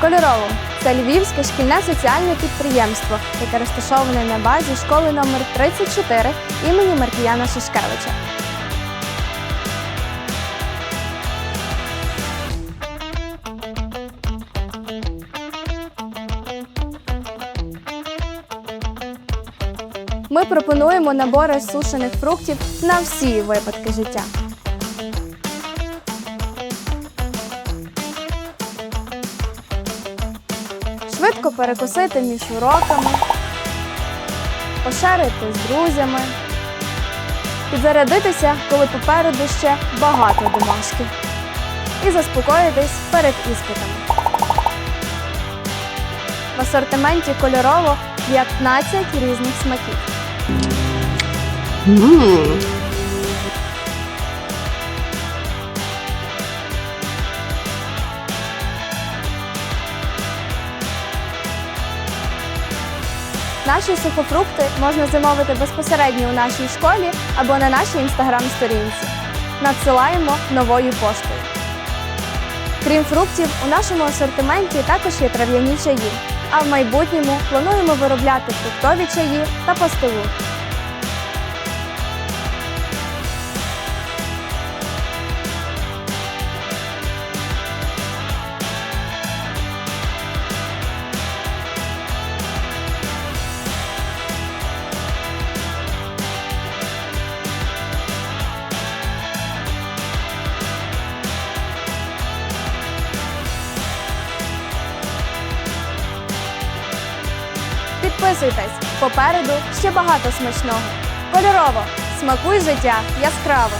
Кольорово це львівське шкільне соціальне підприємство, яке розташоване на базі школи номер 34 імені Маркіяна Шишкевича. Ми пропонуємо набори сушених фруктів на всі випадки життя. Швидко перекусити між уроками, пошарити з друзями, підзарядитися, коли попереду ще багато домашки, і заспокоїтись перед іспитами. В асортименті кольорово 15 різних смаків. Наші сухофрукти можна замовити безпосередньо у нашій школі або на нашій інстаграм-сторінці. Надсилаємо новою поштою. Крім фруктів, у нашому асортименті також є трав'яні чаї. А в майбутньому плануємо виробляти фруктові чаї та пастилу. Підписуйтесь, попереду ще багато смачного. Кольорово, смакуй життя яскраво.